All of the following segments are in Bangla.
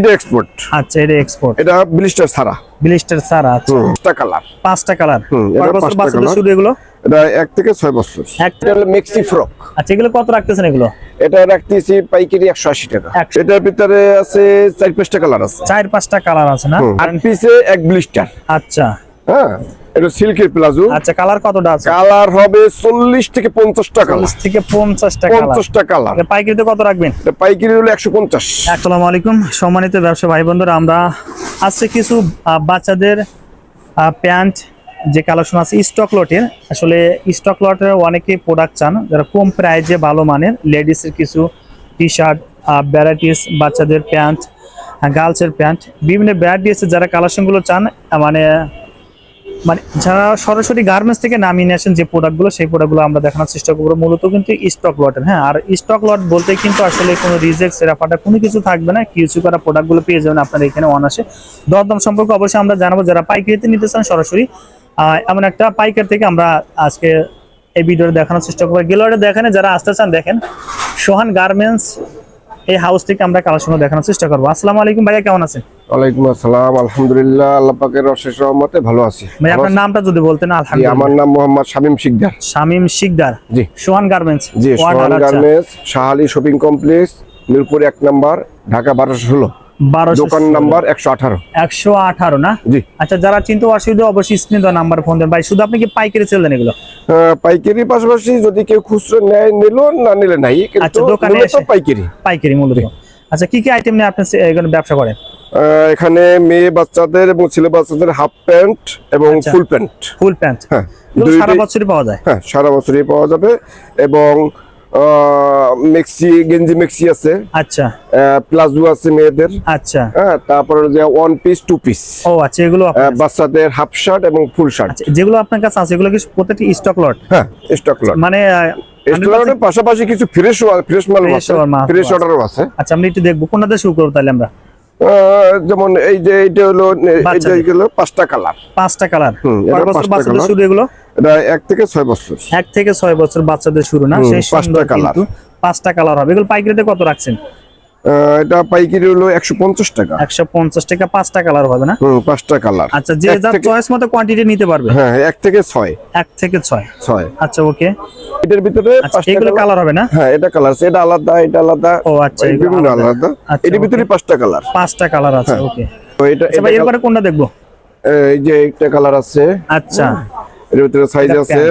এটা এক্সপোর্ট আচ্ছা এটা এক্সপোর্ট এটা ব্লিস্টার ছাড়া। ব্লিস্টার সারা আচ্ছা। পাঁচটা কালার পাঁচটা কালার হুম, বছর পাঁচটা বাচ্চাদের শুরু এগুলো? এটা এক থেকে ছয় বছর। এক হলো মেক্সি ফ্রক আচ্ছা এগুলো কত রাখতেছেন এগুলো? এটা রাখতেছি পাইকারি একশো আশি টাকা। এটার ভিতরে আছে চার পাঁচটা কালার আছে। চার পাঁচটা কালার আছে না? আর পিসে এক ব্লিস্টার আচ্ছা। হ্যাঁ। এটা সিল্কের প্লাজো। আচ্ছা কালার কতটা আছে? কালার হবে চল্লিশ থেকে পঞ্চাশটা কালার। চল্লিশ থেকে পঞ্চাশটা কালার। পঞ্চাশটা কালার। পাইকারিতে কত রাখবেন? এটা পাইকারি হলো একশো পঞ্চাশ। আসসালামু আলাইকুম। সম্মানিত ব্যবসা ভাই বন্ধুরা আমরা আজকে কিছু বাচ্চাদের প্যান্ট যে কালেকশন আছে স্টক লটের। আসলে স্টক লটের অনেকে প্রোডাক্ট চান যারা কম প্রাইজে ভালো মানের লেডিসের কিছু টি শার্ট ভ্যারাইটিস বাচ্চাদের প্যান্ট গার্লসের প্যান্ট বিভিন্ন ভ্যারাইটিস যারা কালেকশনগুলো চান মানে মানে যারা সরাসরি গার্মেন্টস থেকে নামিয়ে নিয়ে আসেন যে প্রোডাক্টগুলো সেই প্রোডাক্টগুলো আমরা দেখানোর চেষ্টা করব। মূলত কিন্তু স্টক লটের হ্যাঁ? আর স্টক লট বলতে কিন্তু আসলে কোনো রিজেক্ট সেরাফাটা কোনো কিছু থাকবে না। কিছু করা প্রোডাক্টগুলো পেয়ে যাবেন আপনারা এখানে অনাসে দরদাম সম্পর্কে অবশ্যই আমরা জানাব। যারা পাইকারিতে নিতে চান সরাসরি এমন একটা পাইকার থেকে আমরা আজকে এই ভিডিওটা দেখানোর চেষ্টা করব। গেলোয়ারে দেখেন, যারা আসতে চান দেখেন, সোহান গার্মেন্টস এই হাউস থেকে আমরা কালেকশন দেখানোর চেষ্টা করব। আসসালামু আলাইকুম ভাইয়া কেমন আছেন? ওয়ালাইকুম আসসালাম আলহামদুলিল্লাহ আল্লাহ পাকের অশেষ রহমতে ভালো আছি। ভাই আপনার নামটা যদি বলতেন আলহামদুলিল্লাহ। আমার নাম মোহাম্মদ শামীম শিকদার। শামীম শিকদার। জি। সোহান গার্মেন্টস জি Sohan. Garments Shahali shopping complex Mirpur এক নাম্বার ঢাকা বারোশো ষোলো। দোকান নাম্বার একশো আঠারো। একশো আঠারো না? জি। আচ্ছা যারা চিন্তা অসুবিধা অবশ্যই স্ক্রিন দেওয়া নাম্বার ফোন দেন। ভাই শুধু আপনি কি পাইকারি সেল দেন এগুলো পাইকারি পাশাপাশি যদি কেউ খুচরো নেয় নিল না নিলে নাই আচ্ছা, দোকানে পাইকারি। পাইকারি মূলত আচ্ছা কি কি আইটেম নিয়ে আপনি এখানে ব্যবসা করেন? এখানে মেয়ে বাচ্চাদের এবং ছেলে বাচ্চাদের হাফ প্যান্ট এবং। ফুল প্যান্ট ফুল প্যান্ট হ্যাঁ সারা বছরই পাওয়া যায়? হ্যাঁ সারা বছরই পাওয়া যাবে এবং মেক্সি গেঞ্জি মেক্সি আছে। আচ্ছা। প্লাজো আছে মেয়েদের। আচ্ছা। হ্যাঁ তারপরে যে ওয়ান পিস টু পিস ও আচ্ছা এগুলো বাচ্চাদের হাফ শার্ট এবং ফুল শার্ট আচ্ছা, যেগুলো আপনার কাছে আছে এগুলো কি প্রত্যেকটি স্টক লট হ্যাঁ স্টক লট মানে স্টক 100% পাশাপাশি কিছু ফ্রেশ ফ্রেশ মাল আছে। ফ্রেশ। অর্ডারও আছে। আচ্ছা আমরা একটু দেখব কোনটা শুরু করব তাহলে আমরা? যেমন এই যে এইটা হলো বাচ্চাদের। পাঁচটা কালার। পাঁচটা কালার। বাচ্চাদের শুরু এগুলো? এটা এক থেকে ছয় বছর। এক থেকে ছয় বছর বাচ্চাদের শুরু না? সেই পাঁচটা কালার। পাঁচটা কালার হবে। এগুলো পাইকারিতে কত রাখছেন? এটা পাইকারি হলো একশো পঞ্চাশ টাকা। একশো পঞ্চাশ টাকা পাঁচটা কালার হবে না? হুম পাঁচটা কালার। আচ্ছা যে যার চয়েস মতো কোয়ান্টিটি নিতে পারবে? হ্যাঁ এক থেকে ছয়। এক থেকে ছয়? ছয়। আচ্ছা ওকে এটার ভিতরে আচ্ছা পাঁচটা এগুলো কালার হবে না? হ্যাঁ এটা কালার আছে এটা আলাদা এটা আলাদা। ও আচ্ছা বিভিন্ন আলাদা। আচ্ছা, এটার ভিতরে পাঁচটা কালার পাঁচটা কালার আছে ওকে তো এটা আচ্ছা এরপরে কোনটা দেখব? এই যে একটা কালার আছে। আচ্ছা। এর ভিতরে সাইজ আছে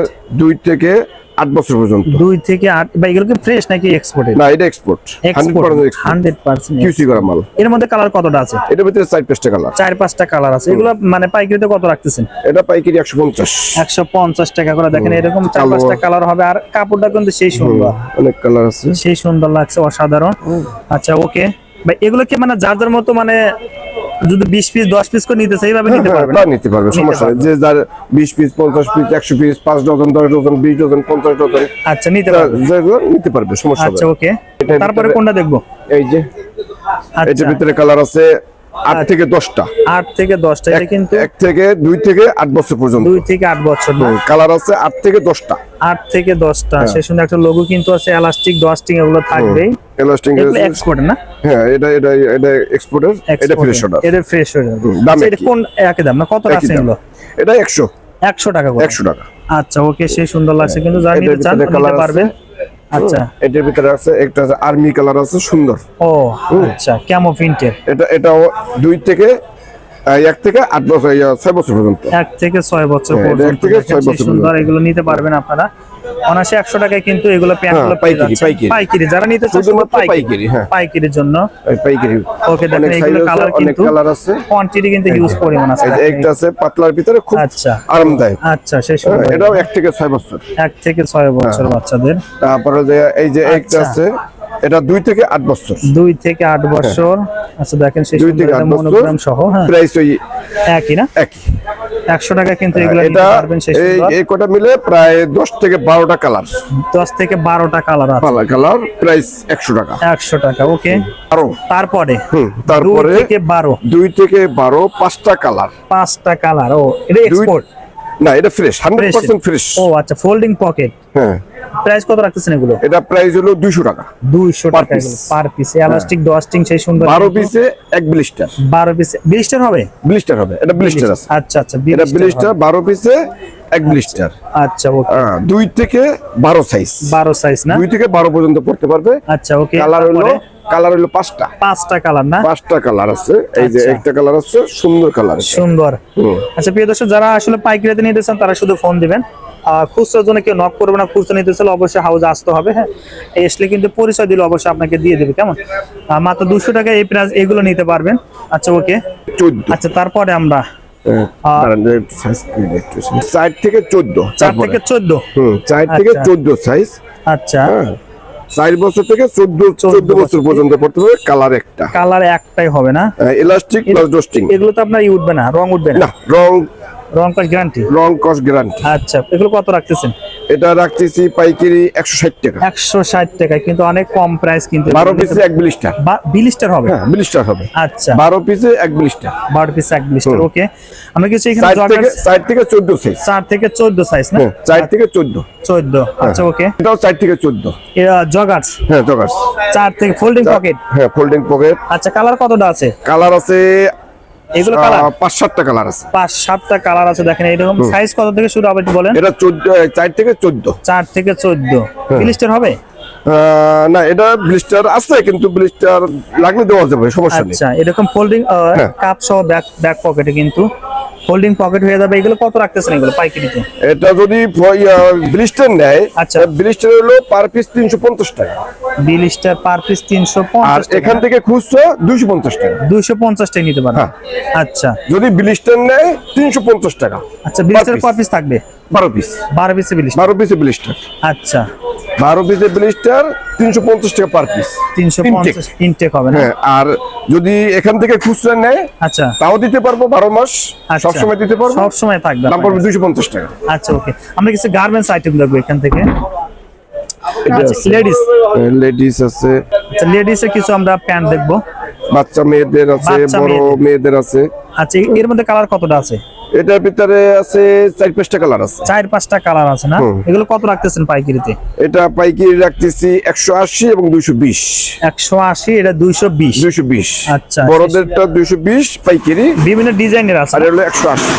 দুই থেকে আট বছর পর্যন্ত। দুই থেকে আট বা এগুলো কি ফ্রেশ নাকি এক্সপোর্টেড না এটা export hundred percent export QC করা মাল এর মধ্যে কালার কতটা আছে? এটার ভিতরে চার পাঁচটা কালার চার পাঁচটা কালার আছে। এগুলো মানে পাইকারিতে কত রাখতেছেন? এটা পাইকারি একশো পঞ্চাশ। একশো পঞ্চাশ টাকা করে। দেখেন এরকম চার। পাঁচটা কালার হবে। আর কাপড়টা কিন্তু সেই সুন্দর। অনেক কালার আছে। সেই সুন্দর লাগছে অসাধারণ। আচ্ছা ওকে ভাই এগুলো কি মানে যার যার মতো মানে যদি বিশ পিস দশ পিস করে নিতে চাই এইভাবে নিতে পারবে পারবেন তা নিতে পারবে সমস্যা নেই। যে যার বিশ পিস পঞ্চাশ পিস একশো পিস পাঁচ ডজন দশ ডজন বিশ ডজন পঞ্চাশ ডজন আচ্ছা নিতে পারবে। নিতে পারবে সমস্যা আচ্ছা ওকে। তারপরে কোনটা দেখব? এই যে আচ্ছা। এটার ভিতরে কালার আছে আট থেকে দশটা। আট থেকে দশটা এটা কিন্তু এক থেকে দুই থেকে আট বছর পর্যন্ত। দুই থেকে আট বছর কালার আছে আট থেকে দশটা। আট থেকে দশটা হ্যাঁ। সেই সুন্দর একটা লোগো কিন্তু আছে এলাস্টিক ডস্টিং এগুলো থাকবেই এলাস্টিং এক্সপোর্ট না? হ্যাঁ এটা এটা এটা এক্সপোর্টের এটা ফ্রেশ অর্ডার এটা ফ্রেশ হয়ে আচ্ছা, এটা কোন একই দাম না? কত আছে এগুলো? এটা একশো। একশো টাকা করে। একশো টাকা। আচ্ছা ওকে সেই সুন্দর লাগছে কিন্তু যারা এটার নিতে চান নিতে। পারবেন আচ্ছা। এটার ভিতরে আছে একটা আর্মি কালার আছে সুন্দর। ও আচ্ছা ক্যামো প্রিন্টের এটা এটাও দুই থেকে এক থেকে আট বছর ছয় বছর পর্যন্ত। এক থেকে ছয় বছর হ্যাঁ, এক পর্যন্ত থেকে ছয় বছর সুন্দর এগুলো নিতে পারবেন আপনারা। অনায়াসে একশো টাকায় কিন্তু এগুলো প্যান্টগুলো হ্যাঁ, পাইকারি, পাইকারি। পাইকারি যারা নিতে চান শুধু শুধুমাত্র পাইকারি হ্যাঁ। পাইকারির জন্য। পাইকারি। ওকে দেখেন এগুলো কালার অনেক কিন্তু কালার আছে। কোয়ান্টিটি কিন্তু পরিমাণ আছে একটা আছে পাতলার ভিতরে খুব আচ্ছা। আরামদায়ক। আচ্ছা সেই হ্যাঁ, সুন্দর এটাও এক থেকে ছয় বছর। এক থেকে ছয় বছর বাচ্চাদের। তারপরে যে এই যে একটা আচ্ছা। আছে এটা দুই থেকে আট বছর। দুই থেকে আট বছর। আচ্ছা দেখেন সেই মনোগ্রাম সহ হ্যাঁ। প্রাইস ওই একই না? একই। একশো টাকা কিন্তু এগুলো নিতে এটা এই এই কটা মিলে প্রায় দশ থেকে বারোটা কালার দশ থেকে বারোটা কালার আছে। কালার প্রাইস একশো টাকা। একশো টাকা ওকে আরও তারপরে? হুম তারপরে থেকে বারো। দুই থেকে বারো পাঁচটা কালার পাঁচটা কালার ও এটা এক্সপোর্ট না এটা ফ্রেশ হান্ড্রেড পার্সেন্ট ফ্রেশ ও আচ্ছা ফোল্ডিং পকেট হ্যাঁ। প্রাইস কত রাখতেছেন এগুলো? এটা প্রাইস হলো দুইশো টাকা। দুইশো Per টাকা পার পিস এলাস্টিক ডস্টিং সেই সুন্দর বারো পিসে এক ব্লিস্টার বারো পিস বিশটার হবে? ব্লিস্টার হবে এটা ব্লিস্টার আছে। আচ্ছা আচ্ছা এটা ব্লিস্টার বারো পিসে এক ব্লিস্টার আচ্ছা ওকে। দুই থেকে বারো সাইজ বারো সাইজ না? দুই থেকে বারো পর্যন্ত পড়তে পারবে। আচ্ছা ওকে। কালার হলো কালার হলো পাঁচটা। পাঁচটা কালার না? পাঁচটা কালার আছে। এই যে আচ্ছা। একটা কালার আছে সুন্দর কালার সুন্দর। আচ্ছা প্রিয় দর্শক যারা আসলে পাইকারিতে নিতে চান তারা শুধু ফোন দিবেন। খুচরার জন্য কেউ নক করবে না খুচরা নিতে চাইলে অবশ্যই হাউসে আসতে হবে হ্যাঁ? আসলে কিন্তু পরিচয় দিলে অবশ্যই আপনাকে দিয়ে দেবে কেমন? মাত্র দুশো টাকা এই প্রাইস এগুলো নিতে পারবেন। আচ্ছা ওকে আচ্ছা তারপরে আমরা চার থেকে চোদ্দ। চার থেকে চোদ্দ। চার থেকে আচ্ছা। চোদ্দ সাইজ আচ্ছা। হ্যাঁ চার বছর থেকে চোদ্দ চোদ্দ বছর। পর্যন্ত পড়তে হবে কালার একটা। কালার একটাই হবে না? ইলাস্টিক প্লাস ডস্টিং এগুলো তো আপনার উঠবে না রং উঠবে না রং রং গ্যারান্টি রং গ্যারান্টি আচ্ছা এগুলো কত রাখতেছেন? এটা রাখতেছি পাইকারি একশো ষাট টাকা। একশো ষাট টাকায় কিন্তু অনেক কম প্রাইস কিন্তু বারো পিসে এক ব্লিস্টার বিলিস্টার হবে? হ্যাঁ ব্লিস্টার হবে। আচ্ছা। বারো পিসে এক ব্লিস্টার বারো পিস এক বিলিস্টার ওকে আমরা কিছু এখানে চার থেকে থেকে চোদ্দ সাইজ চার থেকে চোদ্দ সাইজ না? হ্যাঁ চার থেকে চোদ্দ। চোদ্দ আচ্ছা ওকে এটাও চার থেকে চোদ্দ। জগার্স হ্যাঁ জগাস চার থেকে ফোল্ডিং পকেট হ্যাঁ ফোল্ডিং পকেট আচ্ছা কালার কতটা আছে? কালার আছে এগুলো কালার পাঁচ সাতটা কালার আছে। পাঁচ সাতটা কালার আছে দেখেন এরকম সাইজ কত থেকে শুরু হবে বলেন? এটা চোদ্দ চার থেকে চোদ্দ। চার থেকে চোদ্দ। ব্লিস্টার হবে? না এটা ব্লিস্টার আছে কিন্তু ব্লিস্টার লাগলে দেওয়া যাবে সমস্যা নেই। আচ্ছা এরকম ফোল্ডিং হ্যাঁ। কাপ সহ ব্যাক ব্যাক পকেটে কিন্তু ফোল্ডিং পকেট হয়ে যাবে এগুলো কত রাখতেছেন এগুলো পাইকারিতে? এটা যদি ব্লিস্টার নেয় আচ্ছা। ব্লিস্টার হলো পার পিস তিনশো পঞ্চাশ টাকা। বিলিস্টার পার পিস তিনশো আর এখান থেকে খুচরো দুইশো পঞ্চাশ টাকা। দুইশো পঞ্চাশ টাকা নিতে পারবেন হ্যাঁ। আচ্ছা। যদি ব্লিস্টার নেয় তিনশো পঞ্চাশ টাকা। আচ্ছা ব্লিস্টার পার কয় পিস থাকবে? বারো পিস বারো পিসে বিলিস্টার বারো পিসে ব্লিস্টার আচ্ছা। বারো পিসে ব্লিস্টার তিনশো পঞ্চাশ টাকা পার পিস তিনশো পঞ্চাশ ইনটেক হবে হ্যাঁ আর যদি এখান থেকে খুচরা নেয় আচ্ছা। তাও দিতে পারব বারো মাস। আচ্ছা। সবসময় দিতে পারব। সবসময় থাকবে দাম পড়বে দুইশো পঞ্চাশ টাকা। আচ্ছা ওকে। আমরা কিছু গার্মেন্টস আইটেম দেখব এখান থেকে। লেডিস লেডিস আছে। আচ্ছা লেডিস এর কিছু আমরা প্যান্ট দেখব। বাচ্চা মেয়েদের আছে বড় মেয়েদের। মেয়েদের আছে। আচ্ছা এর মধ্যে কালার কতটা আছে? এটার ভিতরে আছে চার পাঁচটা কালার আছে। চার পাঁচটা কালার আছে না? এগুলো কত রাখতেছেন পাইকারিতে? এটা পাইকারি রাখতেছি একশো আশি এবং দুইশো বিশ। একশো আশি এটা দুইশো বিশ। দুইশো বিশ। আচ্ছা। বড়দেরটা দুইশো বিশ পাইকারি। বিভিন্ন ডিজাইনের আছে আর হলো একশো আশি।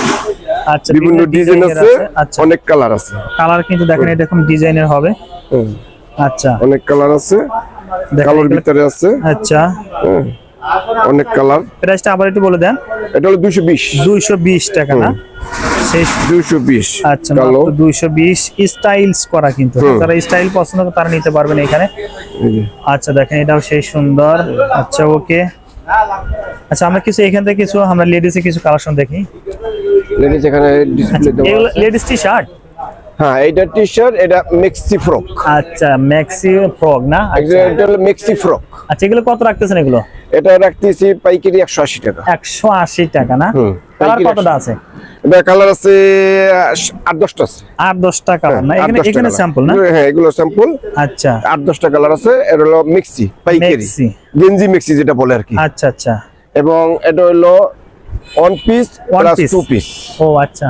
আচ্ছা বিভিন্ন ডিজাইন আছে আচ্ছা। অনেক কালার আছে। কালার কিন্তু দেখেন এরকম ডিজাইনের হবে। আচ্ছা। অনেক কালার আছে কালোর ভিতরে আছে। আচ্ছা। অনেক কালার প্রাইসটা আবার একটু বলে দেন। এটা হলো দুইশো বিশ। দুইশো বিশ টাকা না? দুইশো বিশ আচ্ছা কালো। দুইশো বিশ। স্টাইলস করা কিন্তু। যারা স্টাইল পছন্দ করে তারা নিতে পারবেন এখানে। আচ্ছা দেখেন এটাও সেই সুন্দর। আচ্ছা ওকে আচ্ছা আমরা কিছু এখান থেকে কিছু আমরা লেডিস কিছু কালেকশন দেখি। Ladies এখানে ডিসপ্লে দেওয়া আছে। লেডিস টি শার্ট হ্যাঁ এটা টি শার্ট এটা মেক্সি ফ্রক আচ্ছা ম্যাক্সি ফ্রক না? আচ্ছা। এটা হলো মেক্সি ফ্রক আচ্ছা এগুলো কত রাখতেছেন এগুলো? এটা রাখতেছি পাইকারি একশো আশি টাকা। একশো আশি টাকা না? কালার কতটা আছে? এটা কালার আছে আট দশটা আছে। আট দশটা কালার না? এখানে এখানে স্যাম্পল না? হ্যাঁ এগুলো স্যাম্পল আচ্ছা। আট দশটা কালার আছে এটা হলো মিক্সি পাইকারি। মেক্সি। গেঞ্জি মিক্সি যেটা বলে আর কি। আচ্ছা আচ্ছা। এবং এটা হলো one piece plus two piece ও আচ্ছা।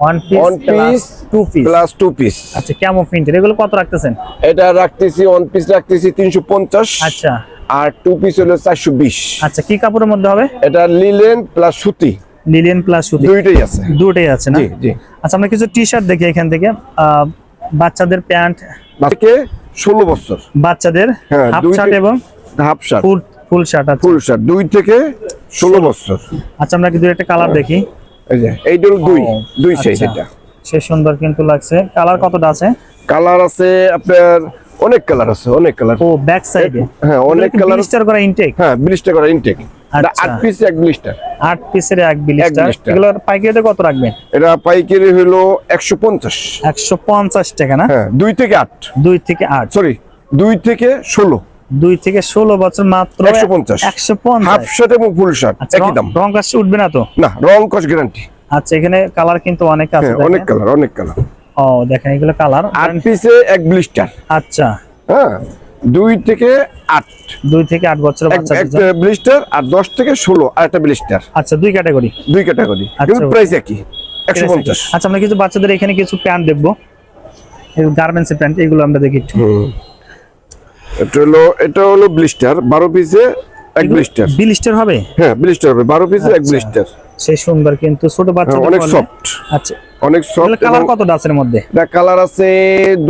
One piece two piece plus two piece আচ্ছা কেমন প্রিন্টের এগুলো কত রাখতেছেন? এটা রাখতেছি ওয়ান পিস রাখতেছি তিনশো পঞ্চাশ। আচ্ছা। আর টু পিস হলো চারশো বিশ। আচ্ছা কি কাপড়ের মধ্যে হবে? এটা লিলেন প্লাস সুতি। লিলিয়ান প্লাস সুতি। দুইটাই আছে। দুটোই আছে না? জি জি। আচ্ছা আমরা কিছু টি শার্ট দেখি এখান থেকে। বাচ্চাদের প্যান্ট। থেকে ষোলো বছর। বাচ্চাদের হ্যাঁ, হাফ দুই শার্ট এবং half shirt full full shirt full shirt দুই থেকে ষোলো বছর। আচ্ছা আমরা কি দুই একটা কালার দেখি। এই যে দুই দুই সাইজ আচ্ছা। এটা। সে সুন্দর কিন্তু লাগছে। কালার কতটা আছে? কালার আছে আপনার অনেক কালার আছে অনেক কালার ও ব্যাক সাইডে হ্যাঁ অনেক কালার ব্লিস্টার করা ইনটেক হ্যাঁ ব্লিস্টার করা ইনটেক আচ্ছা। আট পিস এক ব্লিস্টার আট পিসের এক ব্লিস্টার। এগুলোর পাইকারিতে কত রাখবেন? এটা পাইকারি হলো একশো পঞ্চাশ। একশো পঞ্চাশ টাকা না? হ্যাঁ দুই থেকে আট। দুই থেকে আট। সরি দুই থেকে ষোলো। দুই থেকে ষোলো বছর মাত্র 150 একশো হাফ পঞ্চাশ শার্ট এবং ফুল শার্ট আচ্ছা একই দাম। রং কাজ উঠবে না তো? না রং কস গ্যারান্টি আচ্ছা এখানে কালার কিন্তু অনেক আছে হ্যাঁ অনেক কালার অনেক কালার ও দেখেন এগুলো কালার আট পিসে এক ব্লিস্টার আচ্ছা। হ্যাঁ দুই থেকে আট। দুই থেকে আট বছরের এক একটা ব্লিস্টার আর দশ থেকে ষোলো আর একটা ব্লিস্টার আচ্ছা দুই ক্যাটাগরি দুই ক্যাটাগরি আচ্ছা, কিন্তু. প্রাইস একই একশো পঞ্চাশ। আচ্ছা আমরা কিছু বাচ্চাদের এখানে কিছু প্যান্ট দেখব। গার্মেন্টস প্যান্ট এগুলো আমরা দেখি একটু। এটা হলো এটা হলো ব্লিস্টার বারো পিসে এক ব্লিস্টার বিলিস্টার হবে? হ্যাঁ ব্লিস্টার হবে বারো পিসে এক আচ্ছা। ব্লিস্টার সেই সুন্দর কিন্তু ছোট বাচ্চা অনেক সফট আচ্ছা অনেক সফট কালার কত ডাচের মধ্যে? এটা কালার আছে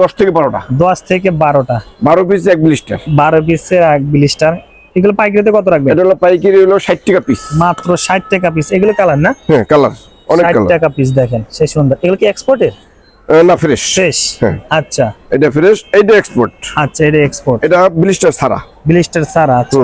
দশ থেকে বারোটা। দশ থেকে বারোটা। বারো পিসে এক ব্লিস্টার বারো পিসের এক বিলিস্টার এগুলো পাইকারিতে কত রাখবেন? এটা হলো পাইকারি হলো ষাট টাকা পিস মাত্র ষাট টাকা পিস এগুলো কালার না? হ্যাঁ কালার অনেক কালার টাকা পিস দেখেন সেই সুন্দর। এগুলো কি এক্সপোর্টের না ফ্রেশ ফ্রেশ হ্যাঁ। আচ্ছা। এটা ফ্রেশ এইটা এক্সপোর্ট আচ্ছা এটা এক্সপোর্ট এটা ব্লিস্টার ছাড়া। বিলিস্টার সারা আচ্ছা।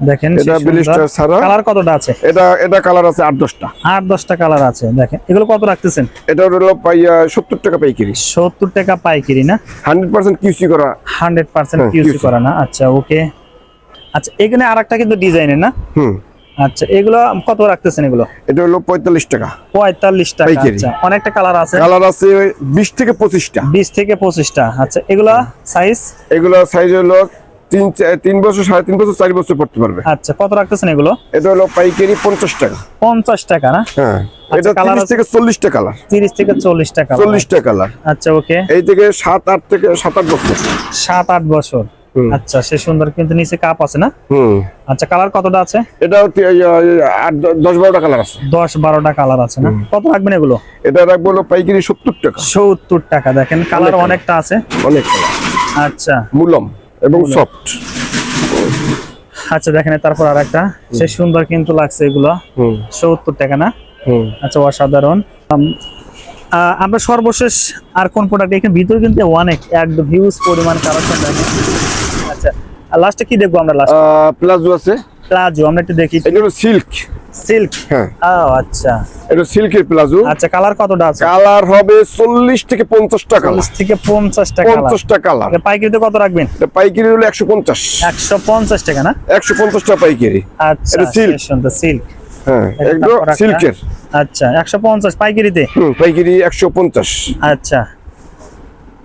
দেখেন এটা blister ছাড়া। কালার কতটা আছে? এটা এটা কালার আছে আট দশটা। আট দশটা কালার আছে। দেখেন এগুলো কত রাখতেছেন? এটা হলো পাইয়া সত্তর টাকা পাইকারি। সত্তর টাকা পাইকারি না? হান্ড্রেড পার্সেন্ট কিউসি করা। হান্ড্রেড পার্সেন্ট হ্যাঁ, করা না? আচ্ছা ওকে। আচ্ছা এখানে আর একটা কিন্তু ডিজাইনের না? হুম। আচ্ছা এগুলো কত রাখতেছেন এগুলো? এটা হলো পঁয়তাল্লিশ টাকা। পঁয়তাল্লিশ টাকা আচ্ছা অনেকটা কালার আছে। কালার আছে বিশ থেকে পঁচিশটা। বিশ থেকে পঁচিশটা আচ্ছা এগুলো সাইজ এগুলো সাইজ হলো তিন তিন বছর সাড়ে তিন বছর চার বছর পড়তে পারবে। আচ্ছা কত রাখতেছেন এগুলো? এটা হলো পাইকারি পঞ্চাশ টাকা। পঞ্চাশ টাকা না? হ্যাঁ এটা আচ্ছা, তিরিশ থেকে চল্লিশটা কালার। তিরিশ থেকে চল্লিশ টাকা চল্লিশটা কালার। আচ্ছা ওকে। এই থেকে সাত আট থেকে সাত আট বছর। সাত আট বছর। আচ্ছা সে সুন্দর কিন্তু নিচে কাপ আছে না? আচ্ছা কালার কতটা আছে? এটা দশ বারোটা কালার আছে। দশ বারোটা কালার আছে না? কত রাখবেন এগুলো? এটা রাখব হলো পাইকারি সত্তর টাকা। সত্তর টাকা দেখেন কালার অনেকটা আছে। অনেক আচ্ছা। মুলম এবং সফট আচ্ছা দেখেন তারপর আর একটা সে সুন্দর কিন্তু লাগছে এগুলো। হুম। সত্তর টাকা না? আচ্ছা অসাধারণ। আমরা সর্বশেষ আর কোন প্রোডাক্ট এখানে? ভিতরে কিন্তু অনেক একদম হিউজ পরিমাণ কালেকশন দেখেন আচ্ছা আর লাস্টে কি দেখব আমরা লাস্ট প্লাজো আছে। প্লাজো আমরা একটু দেখি। এটা হলো সিল্ক সিল্ক হ্যাঁ। ও আচ্ছা। এটা সিল্কের প্লাজো আচ্ছা কালার কতটা আছে? কালার হবে চল্লিশ থেকে পঞ্চাশটা টাকা চল্লিশ থেকে পঞ্চাশটা কালার পঞ্চাশটা কালার এটা পাইকারিতে কত রাখবেন? এটা পাইকারি হলো একশো পঞ্চাশ। একশো পঞ্চাশ টাকা না? একশো পঞ্চাশ টাকা পাইকারি। আচ্ছা এটা silk। সিল্ক হ্যাঁ একদম সিল্কের। আচ্ছা পাইকারিতে? হুম পাইকারি আচ্ছা।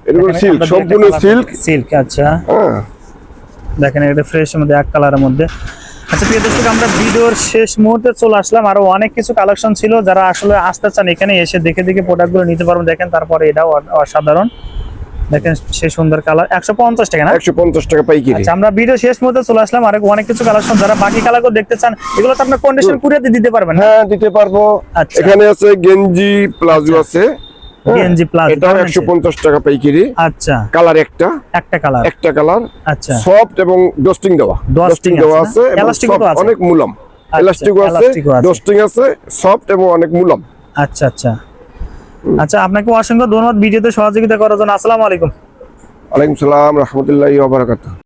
এগুলো সিল্ক সম্পূর্ণ সিল্ক। সিল্ক আচ্ছা। হ্যাঁ। দেখেন এটা ফ্রেশ মধ্যে এক কালারের মধ্যে। আচ্ছা প্রিয় দর্শক আমরা ভিডিওর শেষ মুহূর্তে চলে আসলাম। আরও অনেক কিছু কালেকশন ছিল যারা আসলে আসতে চান এখানে এসে দেখে দেখে প্রোডাক্টগুলো নিতে পারবেন। দেখেন তারপরে এটাও অসাধারণ। দেখেন সে সুন্দর কালার। একশো পঞ্চাশ টাকা না? একশো পঞ্চাশ টাকা পাইকারি। আচ্ছা আমরা ভিডিও শেষ মুহূর্তে চলে আসলাম। আর অনেক কিছু কালেকশন যারা বাকি কালারগুলো দেখতে চান এগুলো তো আপনার কন্ডিশন কুরিয়াতে দিতে পারবেন হ্যাঁ দিতে পারব। আচ্ছা। এখানে আছে গেঞ্জি প্লাজো আছে। হ্যাঁ, গেঞ্জি প্লাজো, টাকা পাইকারি। আচ্ছা। কালার একটা। একটা কালার। একটা কালার। আচ্ছা। সফট এবং ডস্টিং দেওয়া। ডস্টিং দেওয়া আছে? অনেক মুলাম। এলাস্টিকও ও আছে। ডস্টিং আছে। সফট এবং অনেক মুলাম। আচ্ছা আচ্ছা। আচ্ছা আপনাকে অসংখ্য ধন্যবাদ ভিডিওতে সহযোগিতা করার জন্য। আসসালামু আলাইকুম। ওয়ালাইকুম সালাম রহমতুল্লাহ বারাকাতুহ।